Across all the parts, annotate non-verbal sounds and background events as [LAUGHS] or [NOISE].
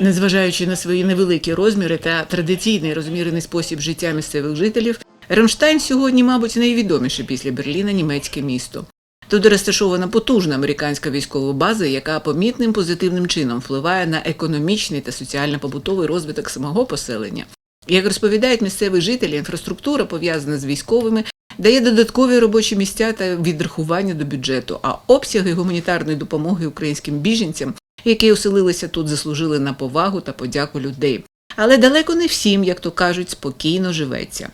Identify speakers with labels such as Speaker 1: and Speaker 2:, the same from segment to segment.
Speaker 1: Незважаючи на свої невеликі розміри та традиційний розмірений спосіб життя місцевих жителів, Рамштайн сьогодні, мабуть, найвідоміше після Берліна німецьке місто. Тут розташована потужна американська військова база, яка помітним позитивним чином впливає на економічний та соціально-побутовий розвиток самого поселення. Як розповідають місцеві жителі, інфраструктура, пов'язана з військовими, дає додаткові робочі місця та відрахування до бюджету, а обсяги гуманітарної допомоги українським біженцям, які оселилися тут, заслужили на повагу та подяку людей. Але далеко не всім, як то кажуть, спокійно живеться.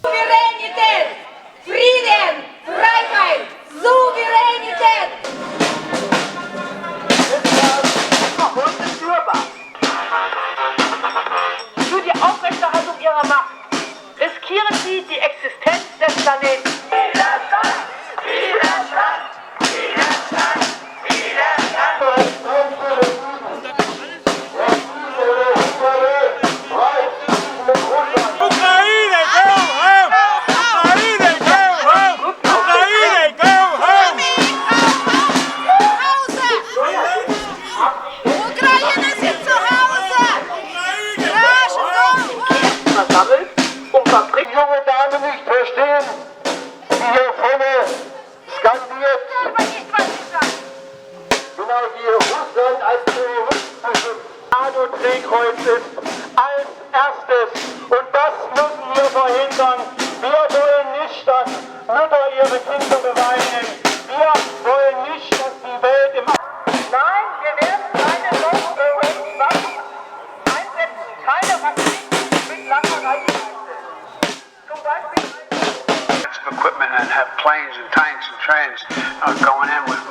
Speaker 2: Planes and tanks and trains uh, going in with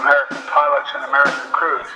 Speaker 2: American pilots and American crews.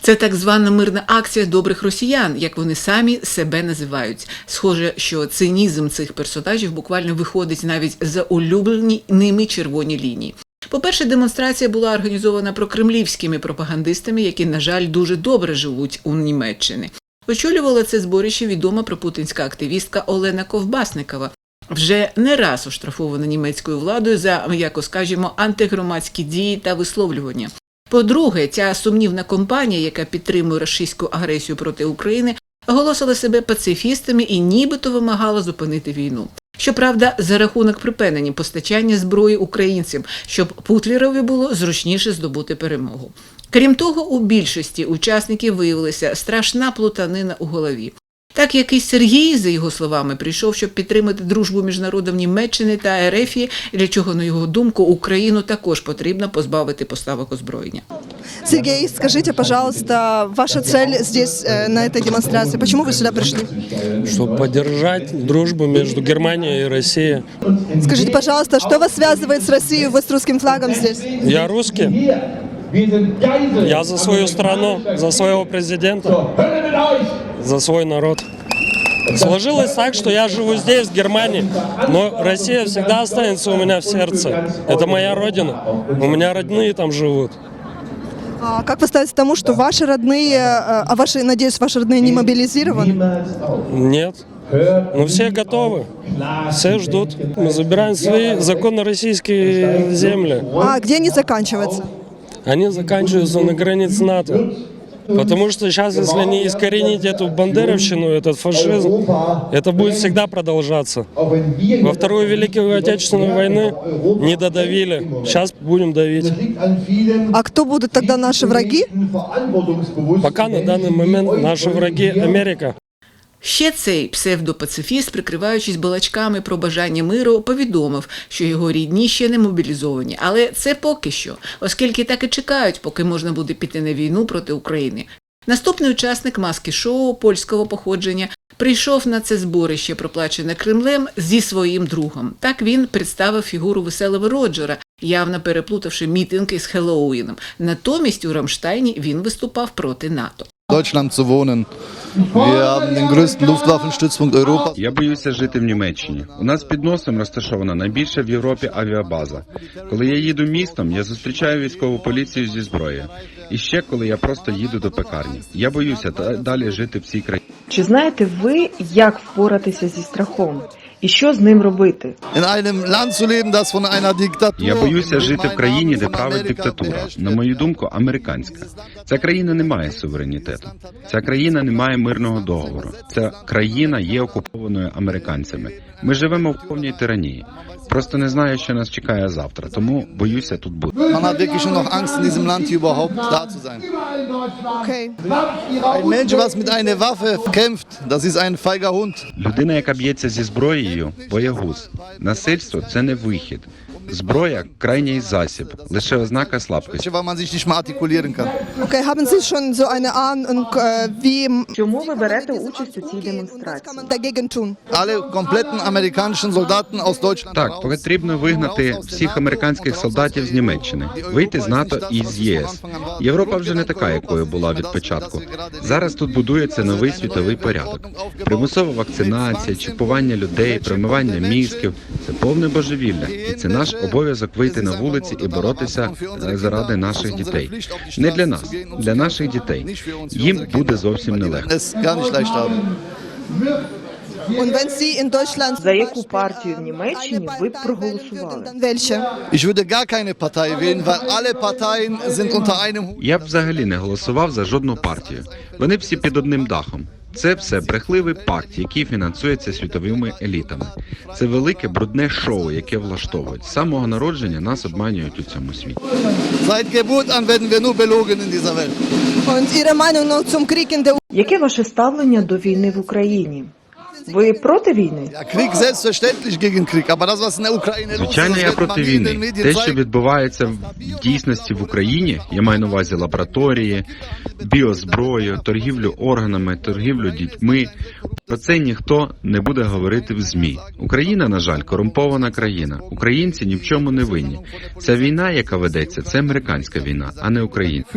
Speaker 1: Це так звана мирна акція добрих росіян, як вони самі себе називають. Схоже, що цинізм цих персонажів буквально виходить навіть за улюблені ними червоні лінії. По-перше, демонстрація була організована прокремлівськими пропагандистами, які, на жаль, дуже добре живуть у Німеччині. Очолювала це зборище відома пропутинська активістка Олена Ковбасникова, вже не раз оштрафована німецькою владою за, м'яко скажімо, антигромадські дії та висловлювання. По-друге, ця сумнівна компанія, яка підтримує російську агресію проти України, оголосила себе пацифістами і нібито вимагала зупинити війну. Щоправда, за рахунок припинення постачання зброї українцям, щоб Путлерові було зручніше здобути перемогу. Крім того, у більшості учасників виявилася страшна плутанина у голові. Так якийсь Сергій, за його словами, прийшов, щоб підтримати дружбу між народом Німеччини та Ерефії, для чого, на його думку, Україну також потрібно позбавити поставок озброєння.
Speaker 3: Сергей, скажите, пожалуйста, ваша цель здесь, э, на этой демонстрации, почему вы сюда пришли?
Speaker 4: чтобы поддержать дружбу между Германией и Россией.
Speaker 3: Скажите, пожалуйста, что вас связывает с Россией, вы с русским флагом здесь?
Speaker 4: Я русский, Я за свою страну, за своего президента, за свой народ. Сложилось так, что я живу здесь, в Германии, но Россия всегда останется у меня в сердце. Это моя родина, у меня родные там живут.
Speaker 3: А как вы ставите к тому, что ваши родные, э, а ваши, надеюсь, ваши родные не мобилизированы?
Speaker 4: Нет. Ну все готовы, все ждут. Мы забираем свои законно российские земли.
Speaker 3: А где они заканчиваются?
Speaker 4: они заканчиваются на границе НАТО. Потому что сейчас, если не искоренить эту бандеровщину, этот фашизм, это будет всегда продолжаться. Во Вторую Великую Отечественную войны не додавили, сейчас будем давить.
Speaker 3: А кто будут тогда наши враги?
Speaker 4: Пока на данный момент наши враги Америка.
Speaker 1: Ще цей псевдопацифіст, прикриваючись балачками про бажання миру, повідомив, що його рідні ще не мобілізовані. Але це поки що, оскільки так і чекають, поки можна буде піти на війну проти України. Наступний учасник маски шоу польського походження прийшов на це зборище, проплачене Кремлем, зі своїм другом. Так він представив фігуру веселого Роджера, явно переплутавши мітинг із Хеллоуіном. Натомість у Рамштайні він виступав проти НАТО.
Speaker 5: Deutschland zu wohnen. Wir haben den größten Luftwaffenstützpunkt Europas.
Speaker 6: Я боюся жити в Німеччині. У нас під носом розташована найбільша в Європі авіабаза. Коли я їду містом, я зустрічаю військову поліцію зі зброєю. І ще коли я просто їду до пекарні. Я боюся та- далі жити в цій країні.
Speaker 7: Чи знаєте ви, як впоратися зі страхом? І що з ним робити?
Speaker 6: Я боюся жити в країні, де править диктатура. На мою думку, американська. Ця країна не має суверенітету. Ця країна не має мирного договору. Ця країна є окупованою американцями. Ми живемо в повній тиранії. Просто не знаю, що нас чекає завтра, тому боюся тут бути.
Speaker 5: Man hat wirklich nur noch Angst, in diesem Land hier überhaupt da zu sein.
Speaker 3: Окей.
Speaker 5: Ein Mensch, was mit einer Waffe kämpft, das ist ein feiger Hund.
Speaker 6: Людина, яка б'ється зі зброєю, боягуз. Насильство це не вихід. Зброя крайній засіб, лише ознака слабкості.
Speaker 3: Äh, wie
Speaker 7: Чому ви берете участь у цій демонстрації?
Speaker 5: amerikanischen Soldaten aus Deutschland.
Speaker 6: Так, потрібно вигнати всіх американських солдатів з Німеччини, вийти з НАТО і з ЄС. Європа вже не така, якою була від початку. Зараз тут будується новий світовий порядок. Примусова вакцинація, чіпування людей, промивання мізків це повне божевілля, і це наш обов'язок вийти на вулиці і боротися е, заради наших дітей. Не для нас, для наших дітей. Їм буде зовсім нелегко.
Speaker 7: За яку партію в Німеччині ви б проголосували?
Speaker 6: Я б взагалі не голосував за жодну партію. Вони всі під одним дахом. Це все брехливий пакт, який фінансується світовими елітами. Це велике брудне шоу, яке влаштовують. З самого народження нас обманюють у цьому світі.
Speaker 5: Seit Geburt an werden wir nur belogen in dieser Welt.
Speaker 3: Und Ihre Meinung noch zum Krieg in der
Speaker 7: Яке ваше ставлення до війни в Україні? Ви проти війни?
Speaker 6: Звичайно, я проти війни. Те, що відбувається в дійсності в Україні, я маю на увазі лабораторії, біозброю, торгівлю органами, торгівлю дітьми. Про це ніхто не буде говорити в змі. Україна, на жаль, корумпована країна. Українці ні в чому не винні. Ця війна, яка ведеться, це американська війна, а не українська.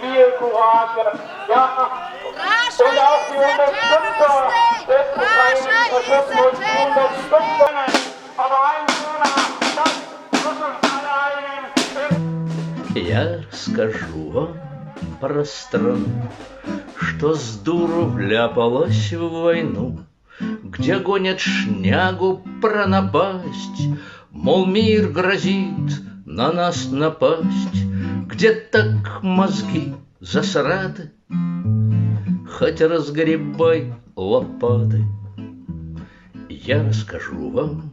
Speaker 5: Сергія Кугаса.
Speaker 8: Я подав йому сонто, це Україна,
Speaker 9: це Мосунда, Стопана, Абайнуна, так,
Speaker 10: Я расскажу вам про страну, Что с дуру вляпалась в войну, Где гонят шнягу про напасть, Мол, мир грозит на нас напасть, где так мозги засраты, хоть разгребай лопаты. Я расскажу вам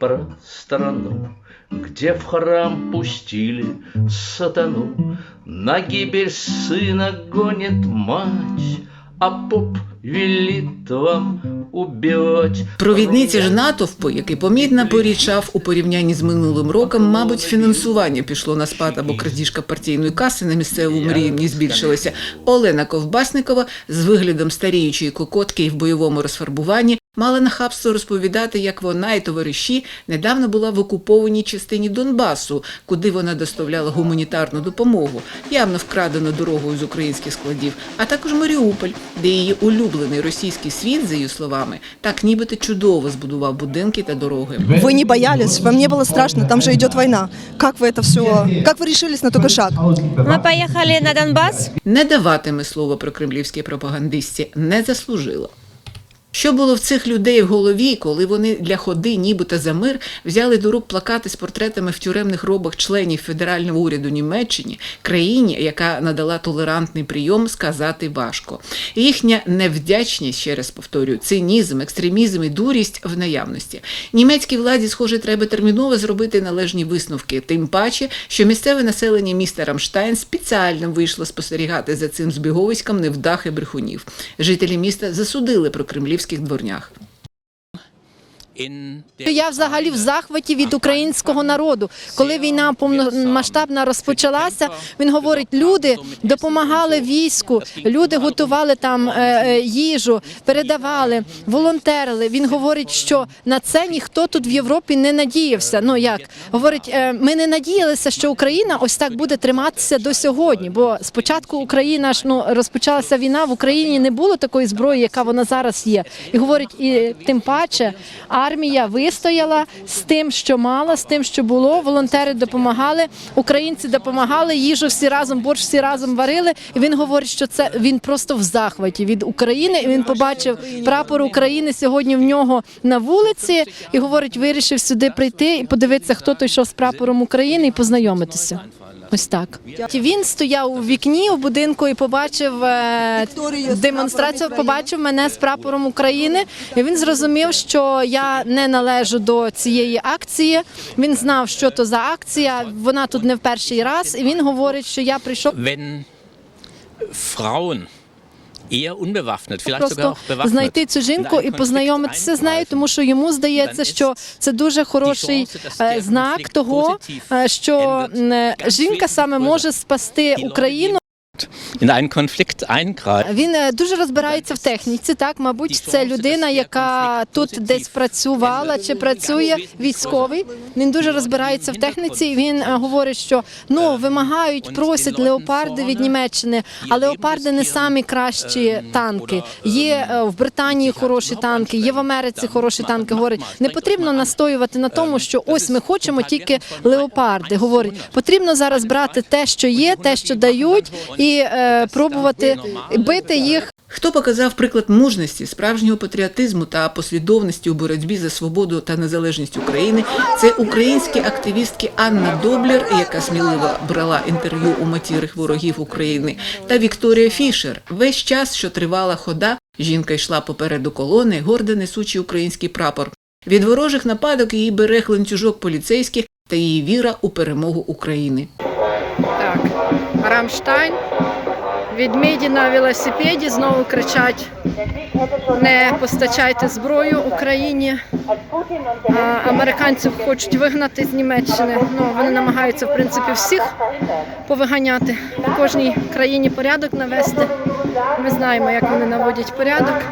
Speaker 10: про страну, где в храм пустили сатану, на гибель сына гонит мать, а поп велит вам.
Speaker 1: Провідниці ж натовпу, який помітно порічав у порівнянні з минулим роком, мабуть, фінансування пішло на спад або крадіжка партійної каси на місцевому рівні збільшилася. Олена Ковбасникова з виглядом старіючої кокотки і в бойовому розфарбуванні мала нахабство розповідати, як вона і товариші недавно була в окупованій частині Донбасу, куди вона доставляла гуманітарну допомогу, явно вкрадену дорогою з українських складів, а також Маріуполь, де її улюблений російський світ, за її словами, так нібито чудово збудував будинки та дороги.
Speaker 3: Вы не боялись, вам не было страшно, там же идет война. Как вы это все, как вы решились на такой шаг?
Speaker 8: Ми поїхали на Донбас.
Speaker 1: Не даватиме слово про кремлівській пропагандистці не заслужила. Що було в цих людей в голові, коли вони для ходи, нібито за мир, взяли до рук плакати з портретами в тюремних робах членів федерального уряду Німеччині, країні, яка надала толерантний прийом, сказати важко. Їхня невдячність, ще раз повторюю, цинізм, екстремізм і дурість в наявності. Німецькій владі, схоже, треба терміново зробити належні висновки, тим паче, що місцеве населення міста Рамштайн спеціально вийшло спостерігати за цим збіговиськом невдах і брехунів. Жителі міста засудили про wiejskich dworniach.
Speaker 11: Я взагалі в захваті від українського народу. Коли війна повномасштабна розпочалася, він говорить: люди допомагали війську, люди готували там е, е, їжу, передавали, волонтерили. Він говорить, що на це ніхто тут в Європі не надіявся. Ну як говорить, е, ми не надіялися, що Україна ось так буде триматися до сьогодні. Бо спочатку Україна ж ну розпочалася війна в Україні. Не було такої зброї, яка вона зараз є. І говорить, і тим паче армія вистояла з тим, що мала, з тим, що було. Волонтери допомагали, українці допомагали, їжу всі разом, борщ всі разом варили. І він говорить, що це він просто в захваті від України. І він побачив прапор України сьогодні в нього на вулиці. І говорить, вирішив сюди прийти і подивитися, хто той йшов з прапором України, і познайомитися. Ось так. Він стояв у вікні у будинку і побачив е, демонстрацію, побачив мене з прапором України. І він зрозумів, що я не належу до цієї акції. Він знав, що то за акція. Вона тут не в перший раз. І він говорить, що я прийшов.
Speaker 12: wenn
Speaker 11: Просто знайти цю жінку і познайомитися з нею, тому що йому здається, що це дуже хороший е, знак того, е, що жінка саме може спасти Україну.
Speaker 12: In einen.
Speaker 11: Він е, дуже розбирається в техніці. Так, мабуть, це людина, яка тут десь працювала чи працює військовий. Він дуже розбирається в техніці. і Він е, говорить, що ну вимагають, просять леопарди від Німеччини, а леопарди не самі кращі танки. Є е, в Британії хороші танки, є в Америці хороші танки. Говорить, не потрібно настоювати на тому, що ось ми хочемо тільки леопарди. Говорить, потрібно зараз брати те, що є, те, що дають, і е, пробувати бити їх.
Speaker 1: Хто показав приклад мужності, справжнього патріотизму та послідовності у боротьбі за свободу та незалежність України, це українські активістки Анна Доблер, яка сміливо брала інтерв'ю у матірих ворогів України, та Вікторія Фішер. Весь час, що тривала хода, жінка йшла попереду колони, гордо несучи український прапор. Від ворожих нападок її берег ланцюжок поліцейських та її віра у перемогу України.
Speaker 11: Рамштайн. Відміді на велосипеді знову кричать: не постачайте зброю Україні. А, Американців хочуть вигнати з Німеччини. Ну вони намагаються в принципі всіх повиганяти в кожній країні порядок навести. Ми знаємо, як вони наводять порядок.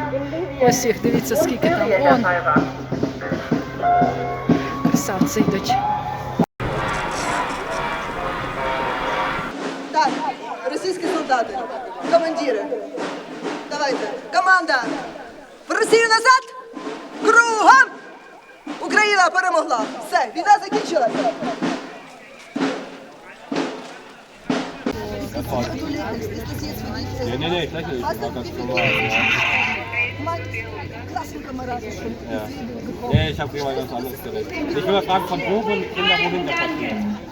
Speaker 11: Ось їх дивіться, скільки там. Красавці йдуть.
Speaker 8: Командири. Давайте. Команда. В Росію назад! Кругом! Україна перемогла. Все, війна закінчилася.
Speaker 13: Wohin deportiert?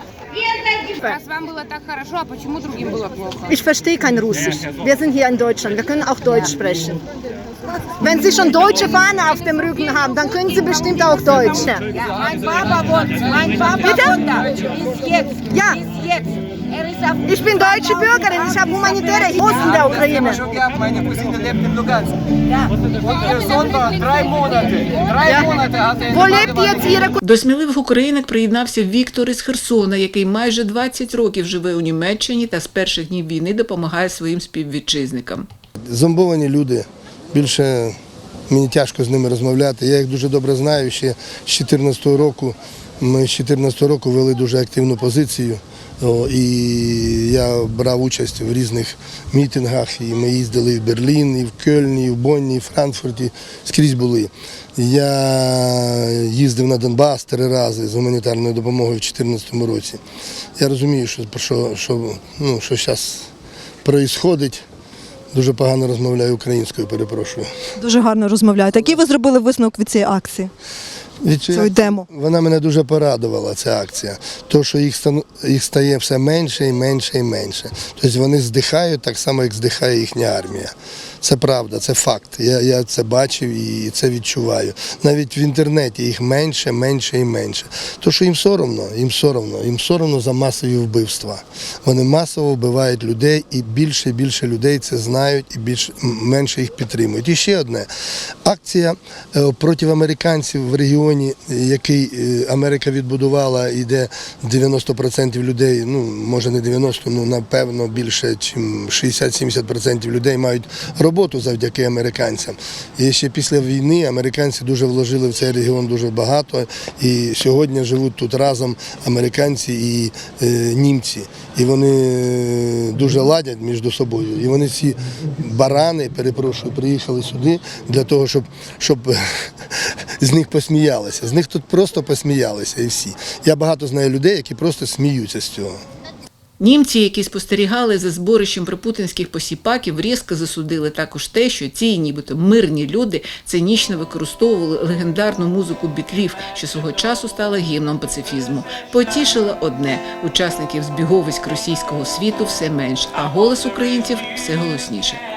Speaker 14: Раз вам было так хорошо, а почему другим было плохо?
Speaker 11: Ich verstehe kein Russisch. Wir sind hier in Deutschland. Wir können auch Deutsch sprechen. Wenn Sie schon deutsche Fahne auf dem Rücken haben, dann können Sie bestimmt auch Deutsch.
Speaker 14: Ja, mein Papa wohnt, mein Papa
Speaker 11: Bitte?
Speaker 14: wohnt da. Bis jetzt.
Speaker 11: Ja.
Speaker 14: Bis jetzt.
Speaker 11: Ich bin deutsche Bürgerin. Ich habe humanitäre Hilfe der Ukraine.
Speaker 9: Meine Cousine lebt in Lugansk. Und ihr Sohn war drei Monate. Drei Monate hat er
Speaker 11: Wo lebt jetzt Ihre
Speaker 1: До сміливих українок приєднався Віктор із Херсона, який майже 20 років живе у Німеччині та з перших днів війни допомагає своїм співвітчизникам.
Speaker 15: Зомбовані люди. Більше мені тяжко з ними розмовляти. Я їх дуже добре знаю. Ще з 14-го року ми з 14-го року вели дуже активну позицію. І я брав участь в різних мітингах. І ми їздили в Берлін, і в Кельні, і в Бонні, і в Франкфурті. Скрізь були. Я їздив на Донбас три рази з гуманітарною допомогою в 2014 році. Я розумію, що, що, що, ну, що зараз відбувається. Дуже погано розмовляю українською, перепрошую.
Speaker 3: Дуже гарно розмовляєте. Який ви зробили висновок від цієї акції? Цю.
Speaker 15: Вона мене дуже порадувала, ця акція. То, що їх, їх стає все менше і менше і менше. Тобто вони здихають так само, як здихає їхня армія. Це правда, це факт. Я, я це бачив і це відчуваю. Навіть в інтернеті їх менше, менше і менше. То, що їм соромно, їм соромно, їм соромно за масові вбивства. Вони масово вбивають людей, і більше і більше людей це знають, і більше менше їх підтримують. І ще одне акція е, проти американців в регіоні, який е, Америка відбудувала, і де 90% людей, ну може не 90%, ну напевно більше, ніж 60-70% людей мають роботу завдяки американцям. І ще після війни американці дуже вложили в цей регіон дуже багато. І сьогодні живуть тут разом американці і е, німці. І вони е, дуже ладять між собою. І вони ці барани, перепрошую, приїхали сюди для того, щоб, щоб [LAUGHS] з них посміялися. З них тут просто посміялися і всі. Я багато знаю людей, які просто сміються з цього.
Speaker 1: Німці, які спостерігали за зборищем припутинських посіпаків, різко засудили також те, що ці нібито мирні люди цинічно використовували легендарну музику бітлів, що свого часу стала гімном пацифізму. Потішило одне учасників збіговиськ російського світу все менш, а голос українців все голосніше.